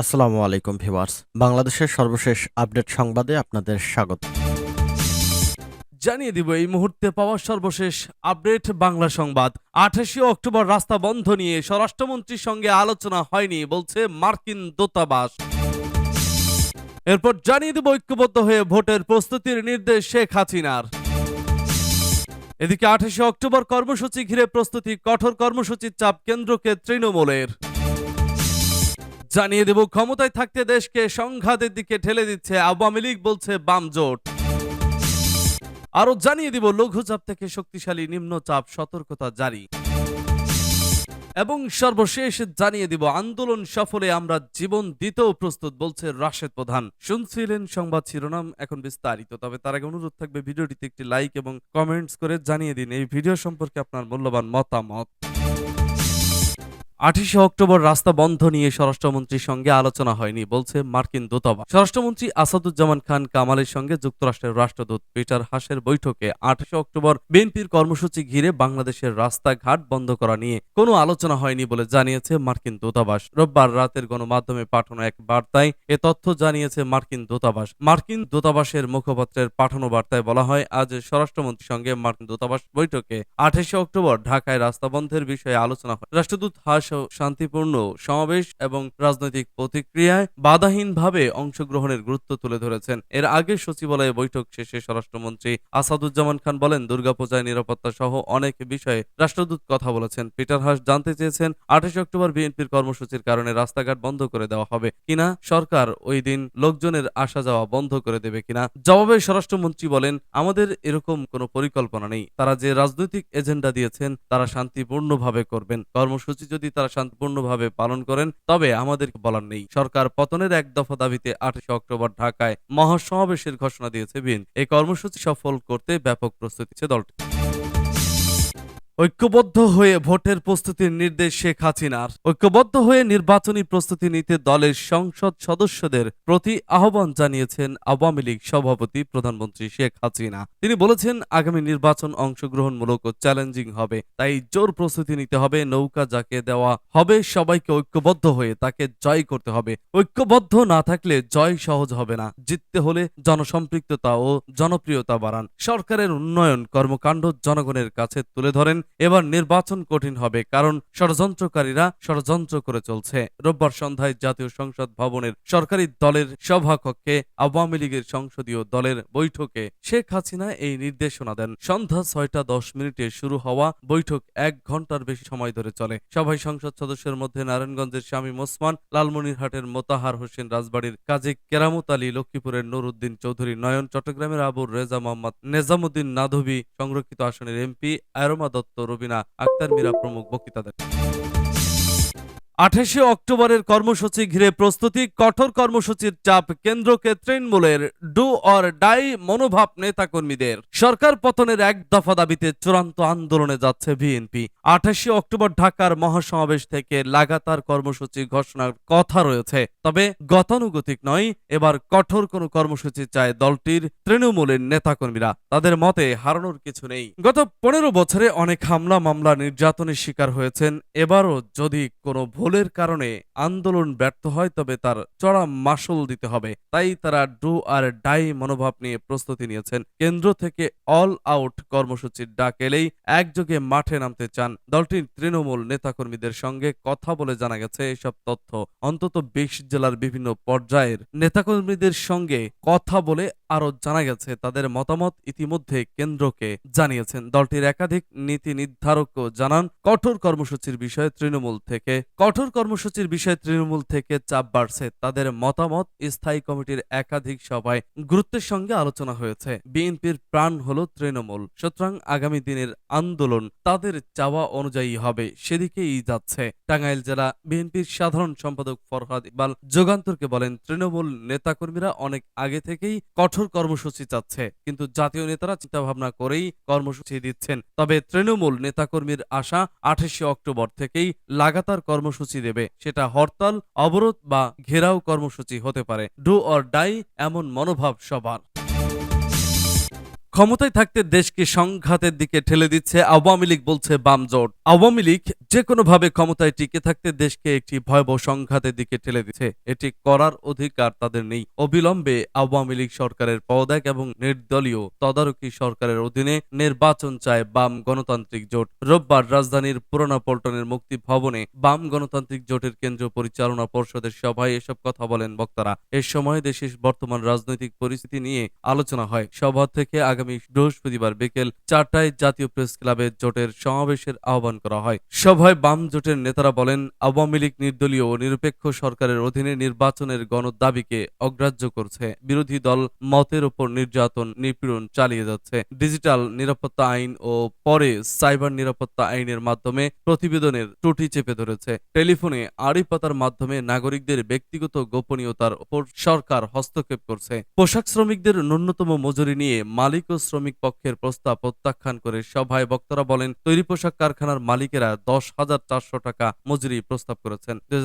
আসসালামু আলাইকুম ভিউয়ার্স। বাংলাদেশের সর্বশেষ আপডেট সংবাদে আপনাদের স্বাগত। জানিয়ে দিব, এই মুহূর্তে পাওয়া সর্বশেষ আপডেট বাংলা সংবাদ। আঠাশে অক্টোবর রাস্তা বন্ধ নিয়ে স্বরাষ্ট্রমন্ত্রীর সঙ্গে আলোচনা হয়নি, বলছে মার্কিন দূতাবাস। এরপর জানিয়ে দেব, ঐক্যবদ্ধ হয়ে ভোটের প্রস্তুতির নির্দেশ শেখ হাসিনার। এদিকে আঠাশে অক্টোবর কর্মসূচি ঘিরে প্রস্তুতি কঠোর কর্মসূচির চাপ কেন্দ্রকে তৃণমূলের। জানিয়ে দেব, ক্ষমতায় থাকতে দেশকে সংঘাতের দিকে ঠেলে দিচ্ছে আওয়ামী লীগ, বলছে বাম জোট। আরও জানিয়ে দিব, লঘুচাপ থেকে শক্তিশালী, নিম্নচাপ, সতর্কতা জারি। এবং সর্বশেষ জানিয়ে দিব, আন্দোলন সফলে আমরা জীবন দিতেও প্রস্তুত, বলছে রাশেদ প্রধান। শুনছিলেন সংবাদ শিরোনাম, এখন বিস্তারিত। তবে তার আগে অনুরোধ থাকবে, ভিডিওটিতে একটি লাইক এবং কমেন্টস করে জানিয়ে দিন। এই ভিডিও সম্পর্কে আপনার মূল্যবান মতামত। আঠাশে অক্টোবর রাস্তা বন্ধ নিয়ে স্বরাষ্ট্রমন্ত্রীর সঙ্গে আলোচনা হয়নি, বলছে মার্কিন দূতাবাস। স্বরাষ্ট্রমন্ত্রী আসাদুজ্জামান খান কামালের সঙ্গে যুক্তরাষ্ট্রের রাষ্ট্রদূত পিটার হাসের বৈঠকে আঠাশে অক্টোবর বিএনপির কর্মসূচি ঘিরে বাংলাদেশের রাস্তাঘাট বন্ধ করা নিয়ে কোনো আলোচনা হয়নি বলে জানিয়েছে মার্কিন দূতাবাস। রোববার রাতের গণমাধ্যমে পাঠানো এক বার্তায় এ তথ্য জানিয়েছে মার্কিন দূতাবাস। মার্কিন দূতাবাসের মুখপাত্রের পাঠানো বার্তায় বলা হয়, আজ স্বরাষ্ট্রমন্ত্রীর সঙ্গে মার্কিন দূতাবাস বৈঠকে আঠাশে অক্টোবর ঢাকায় রাস্তা বন্ধের বিষয়ে আলোচনা হয়। রাষ্ট্রদূত হাস শান্তিপূর্ণ সমাবেশ এবং রাজনৈতিক প্রতিক্রিয়ায় বাধাহীনভাবে অংশগ্রহণের গুরুত্ব তুলে ধরেছেন। এর আগে সচিবালয়ে বৈঠক শেষে স্বরাষ্ট্রমন্ত্রী আসাদুজ্জামান খান বলেন, দুর্গাপূজায় নিরাপত্তা সহ অনেক বিষয়ে রাষ্ট্রদূত কথা বলেছেন। পিটার হাস জানতে চেয়েছেন, আঠাশ অক্টোবর বিএনপির কর্মসূচির কারণে রাস্তাঘাট বন্ধ করে দেওয়া হবে কিনা, সরকার ওই দিন লোকজনের আসা যাওয়া বন্ধ করে দেবে কিনা? জবাবে স্বরাষ্ট্রমন্ত্রী বলেন, আমাদের এরকম কোনো পরিকল্পনা নেই। তারা যে রাজনৈতিক এজেন্ডা দিয়েছেন, তারা শান্তিপূর্ণভাবে করবেন। কর্মসূচি যদি তারা শান্তপূর্ণভাবে পালন করেন, তবে আমাদের বলার নেই। সরকার পতনের এক দফা দাবিতে আঠাশে অক্টোবর ঢাকায় মহাসমাবেশের ঘোষণা দিয়েছে বিন এই কর্মসূচি সফল করতে ব্যাপক প্রস্তুতি দলটি। ঐক্যবদ্ধ হয়ে ভোটের প্রস্তুতির নির্দেশ শেখ হাসিনার। ঐক্যবদ্ধ হয়ে নির্বাচনী প্রস্তুতি নিতে দলের সংসদ সদস্যদের প্রতি আহ্বান জানিয়েছেন আওয়ামী লীগ সভাপতি প্রধানমন্ত্রী শেখ হাসিনা। তিনি বলেছেন, আগামী নির্বাচন অংশগ্রহণমূলক ও চ্যালেঞ্জিং হবে, তাই জোর প্রস্তুতি নিতে হবে, নৌকা যাকে দেওয়া হবে, সবাইকে ঐক্যবদ্ধ হয়ে তাকে জয় করতে হবে। ঐক্যবদ্ধ না থাকলে জয় সহজ হবে না, জিততে হলে জনসম্পৃক্ততা ও জনপ্রিয়তা বাড়ান। সরকারের উন্নয়ন কর্মকাণ্ড জনগণের কাছে তুলে ধরেন এবার নির্বাচন কঠিন হবে, কারণ ষড়যন্ত্রকারীরা ষড়যন্ত্র করে চলছে। রোববার সন্ধ্যায় জাতীয় সংসদ ভবনের সরকারি দলের সভাকক্ষে আওয়ামী লীগের সংসদীয় দলের বৈঠকে শেখ হাসিনা এই নির্দেশনা দেন। সন্ধ্যা ছয়টা দশ মিনিটে শুরু হওয়া বৈঠক এক ঘণ্টার বেশি সময় ধরে চলে। সভায় সংসদ সদস্যের মধ্যে নারায়ণগঞ্জের স্বামী ওসমান লালমনিরহাটের মোতাহার হোসেন রাজবাড়ির কাজী কেরামত আলী, লক্ষ্মীপুরের নুরুদ্দিন চৌধুরী নয়ন চট্টগ্রামের আবুর রেজা মোহাম্মদ, নেজামুদ্দিন নাধবি সংরক্ষিত আসনের এমপি আরমা দত্ত রবিনা আক্তার মীরা প্রমুখ বক্তৃতা দেন। আঠাশে অক্টোবরের কর্মসূচি ঘিরে প্রস্তুতি, কঠোর কর্মসূচির চাপ কেন্দ্রকে তৃণমূলের ডু অর ডাই মনোভাব নেতাকর্মীদের। সরকার পতনের এক দফা দাবিতে চূড়ান্ত আন্দোলনে যাচ্ছে বিএনপি। আঠাশে অক্টোবর ঢাকার মহাসমাবেশ থেকে লাগাতার কর্মসূচি ঘোষণার কথা রয়েছে। তবে গতানুগতিক নয়, এবার কঠোর কোনো কর্মসূচি চায় দলটির তৃণমূলের নেতাকর্মীরা। তাদের মতে হারানোর কিছু নেই। গত পনেরো বছরে অনেক হামলা মামলা নির্যাতনের শিকার হয়েছেন। এবারও যদি কোনো ভুলের কারণে আন্দোলন ব্যর্থ হয়, তবে তার চড়া মাসুল দিতে হবে। তাই তারা ডু আর ডাই মনোভাব নিয়ে প্রস্তুতি নিয়েছেন। কেন্দ্র থেকে অল আউট কর্মসূচির ডাক এলেই একযোগে মাঠে নামতে চান দলটির তৃণমূল নেতাকর্মীদের সঙ্গে কথা বলে জানা গেছে এসব তথ্য। অন্তত বিশ জেলার বিভিন্ন পর্যায়ের নেতাকর্মীদের সঙ্গে কথা বলে আরও জানা গেছে, তাদের মতামত ইতিমধ্যে কেন্দ্রকে জানিয়েছেন। দলটির একাধিক নীতি নির্ধারকও জানান, কঠোর কর্মসূচির বিষয়ে তৃণমূল থেকে কঠোর কর্মসূচির বিষয়ে তৃণমূল থেকে চাপ বাড়ছে। তাদের মতামত স্থায়ী কমিটির একাধিক সভায় গুরুত্বের সঙ্গে আলোচনা হয়েছে। বিএনপির প্রাণ হল তৃণমূল। সুতরাং আগামী দিনের আন্দোলন তাদের চাওয়া অনুযায়ী হবে, সেদিকেই যাচ্ছে। টাঙ্গাইল জেলা বিএনপির সাধারণ সম্পাদক ফরহাদ ইকবাল যুগান্তরকে বলেন, তৃণমূল নেতাকর্মীরা অনেক আগে থেকেই কঠোর কর্মসূচি চাচ্ছে, কিন্তু জাতীয় নেতারা চিন্তাভাবনা করেই কর্মসূচি দিচ্ছেন। তবে তৃণমূল নেতাকর্মীর আশা আঠাশে অক্টোবর থেকেই লাগাতার কর্মসূচি দেবে। সেটা হরতাল, অবরোধ বা ঘেরাও কর্মসূচি হতে পারে। ডু অর ডাই এমন মনোভাব সবার। ক্ষমতায় থাকতে দেশকে সংঘাতের দিকে ঠেলে দিচ্ছে আওয়ামী লীগ বলছে বাম জোট। আওয়ামী লীগ যে কোনোভাবে ক্ষমতায় টিকে থাকতে দেশকে একটি ভয়াবহ সংঘাতের দিকে ঠেলে দিচ্ছে। এটি করার অধিকার তাদের নেই। অবিলম্বে আওয়ামী লীগ সরকারের পদত্যাগ এবং নির্দলীয় তদারকি সরকারের অধীনে নির্বাচন চায় বাম গণতান্ত্রিক জোট। রোববার রাজধানীর পুরানা পল্টনের মুক্তি ভবনে বাম গণতান্ত্রিক জোটের কেন্দ্রীয় পরিচালনা পর্ষদের সভায় এসব কথা বলেন বক্তারা। এ সময় দেশের বর্তমান রাজনৈতিক পরিস্থিতি নিয়ে আলোচনা হয়। সভা থেকে আগামী বৃহস্পতিবার বিকেল চারটায় জাতীয় প্রেস ক্লাবে জোটের সমাবেশের আহ্বান করা হয়। সভায় বাম জোটের নেতারা বলেন, আওয়ামী লীগ নির্দলীয় ও নিরপেক্ষ সরকারের অধীনে নির্বাচনের গণদাবিকে অগ্রাহ্য করছে। বিরোধী দল মতের উপর নির্যাতন, নিপীড়ন চালিয়ে যাচ্ছে। ডিজিটাল নিরাপত্তা আইন ও পরে সাইবার নিরাপত্তা আইনের মাধ্যমে প্রতিবেদনের ত্রুটি চেপে ধরেছে। টেলিফোনে আড়ি পাতার মাধ্যমে নাগরিকদের ব্যক্তিগত গোপনীয়তার উপর সরকার হস্তক্ষেপ করছে। পোশাক শ্রমিকদের ন্যূনতম মজুরি নিয়ে মালিক শ্রমিক পক্ষের প্রস্তাব প্রত্যাখ্যান করে সভায় বক্তারা বলেন, তৈরি পোশাক কারখানার মালিকেরা দশ হাজার চারশো টাকা মজুরি প্রস্তাব করেছেন। দুই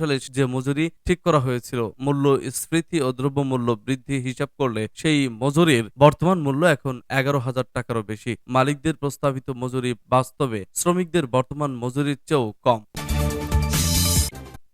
সালে যে মজুরি ঠিক করা হয়েছিল, মূল্য স্ফীতি ও দ্রব্যমূল্য বৃদ্ধি হিসাব করলে সেই মজুরির বর্তমান মূল্য এখন এগারো হাজার টাকারও বেশি। মালিকদের প্রস্তাবিত মজুরি বাস্তবে শ্রমিকদের বর্তমান মজুরির চেয়েও কম।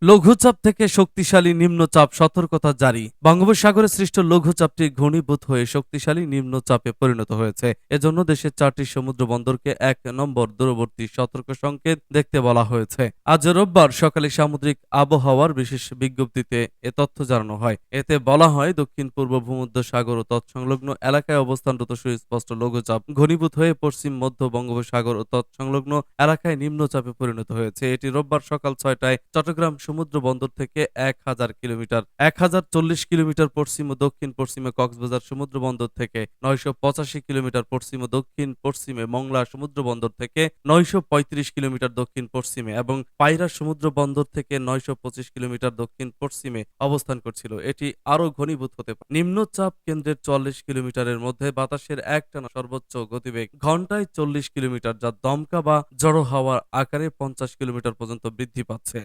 লঘুচাপ থেকে শক্তিশালী নিম্নচাপ সতর্কতা জারি। বঙ্গোপসাগরে সৃষ্ট লঘুচাপটি ঘনীভূত হয়ে শক্তিশালী নিম্নচাপে পরিণত হয়েছে। এজন্য দেশের চারটি সমুদ্র বন্দরকে এক নম্বর দূরবর্তী সতর্ক সংকেত দেখতে বলা হয়েছে। আজ রোববার সকালে সামুদ্রিক আবহাওয়ার বিশেষ বিজ্ঞপ্তিতে এ তথ্য জানানো হয়। এতে বলা হয়, দক্ষিণ পূর্ব ভূমধ্য সাগর ও তৎসংলগ্ন এলাকায় অবস্থানরত সুস্পষ্ট লঘুচাপ ঘনীভূত হয়ে পশ্চিম, মধ্য বঙ্গোপসাগর ও তৎসংলগ্ন এলাকায় নিম্নচাপে পরিণত হয়েছে। এটি রোববার সকাল ছয়টায় চট্টগ্রাম সমুদ্র বন্দর থেকে এক হাজার কিলোমিটার, এক হাজার চল্লিশ কিলোমিটার পশ্চিম ও দক্ষিণ পশ্চিমে কক্সবাজার সমুদ্র বন্দর থেকে নয়শো পঁচাশি কিলোমিটার পশ্চিম ও দক্ষিণ পশ্চিমে মংলা সমুদ্র বন্দর থেকে নয়শো পঁয়ত্রিশ কিলোমিটার দক্ষিণ পশ্চিমে এবং পায়রা সমুদ্র বন্দর থেকে নয়শো পঁচিশ কিলোমিটার দক্ষিণ পশ্চিমে অবস্থান করছিল। এটি আরও ঘনীভূত হতে পারে। নিম্নচাপ কেন্দ্রের চল্লিশ কিলোমিটারের মধ্যে বাতাসের একটানা সর্বোচ্চ গতিবেগ ঘন্টায় চল্লিশ কিলোমিটার, যা দমকা বা জড়ো হাওয়ার আকারে পঞ্চাশ কিলোমিটার পর্যন্ত বৃদ্ধি পাচ্ছে।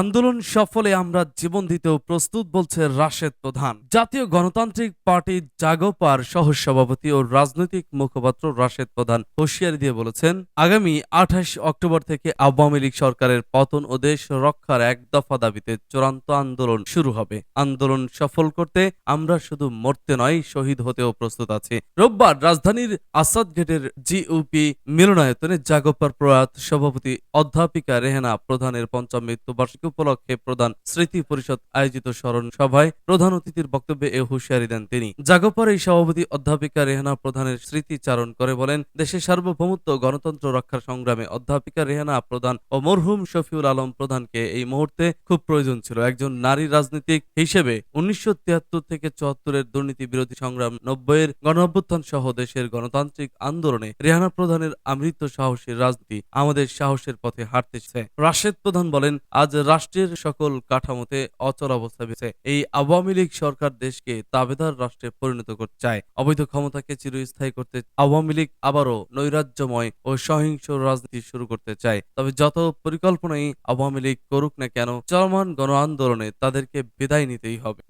আন্দোলন সফলে আমরা জীবন দিতেও প্রস্তুত, বলছে রাশেদ প্রধান। জাতীয় গণতান্ত্রিক পার্টি জাগোপার সহসভাপতি ও রাজনৈতিক মুখপাত্র রাশেদ প্রধান হুঁশিয়ারি দিয়ে বলেছেন, আগামী আঠাশ অক্টোবর থেকে আওয়ামী লীগ সরকারের পতন ও দেশ রক্ষার এক দফা দাবিতে চূড়ান্ত আন্দোলন শুরু হবে। আন্দোলন সফল করতে আমরা শুধু মরতে নয়, শহীদ হতেও প্রস্তুত আছি। রোববার রাজধানীর আসাদ গেটের জিউপি মিলনায়তনে জাগোপার প্রয়াত সভাপতি অধ্যাপিকা রেহেনা প্রধানের পঞ্চম মৃত্যুবার্ষিকী উপলক্ষে প্রধান স্মৃতি পরিষদ আয়োজিত স্মরণ সভায় প্রধান অতিথির বক্তব্যে এ হুঁশিয়ারি দেন তিনি। জাগোপার এই সভাপতি অধ্যাপিকা রেহানা প্রধানের স্মৃতিচারণ করে বলেন, দেশের সার্বভৌমত্ব গণতন্ত্র রক্ষার সংগ্রামে অধ্যাপিকা রেহানা প্রধান ও মরহুম শফিউল আলম প্রধানকে এই মুহূর্তে খুব প্রয়োজন ছিল। একজন নারী রাজনীতিক হিসেবে উনিশশো তিয়াত্তর থেকে চুয়াত্তরের দুর্নীতি বিরোধী সংগ্রাম নব্বইয়ের গণঅভ্যুত্থান সহ দেশের গণতান্ত্রিক আন্দোলনে রেহানা প্রধানের আমৃত সাহসী রাজনীতি আমাদের সাহসের পথে হাঁটতেছে। রাশেদ প্রধান বলেন, আজ রাষ্ট্রের সকল কাঠামোতে অচল অবস্থা বেছে এই আওয়ামী লীগ সরকার দেশকে তাবেদার রাষ্ট্রে পরিণত করতে চায়। অবৈধ ক্ষমতাকে চিরস্থায়ী করতে আওয়ামী লীগ আবারও নৈরাজ্যময় ও সহিংস রাজনীতি শুরু করতে চায়। তবে যত পরিকল্পনাই আওয়ামী লীগ করুক না কেন, চলমান গণ আন্দোলনে তাদেরকে বিদায় নিতেই হবে।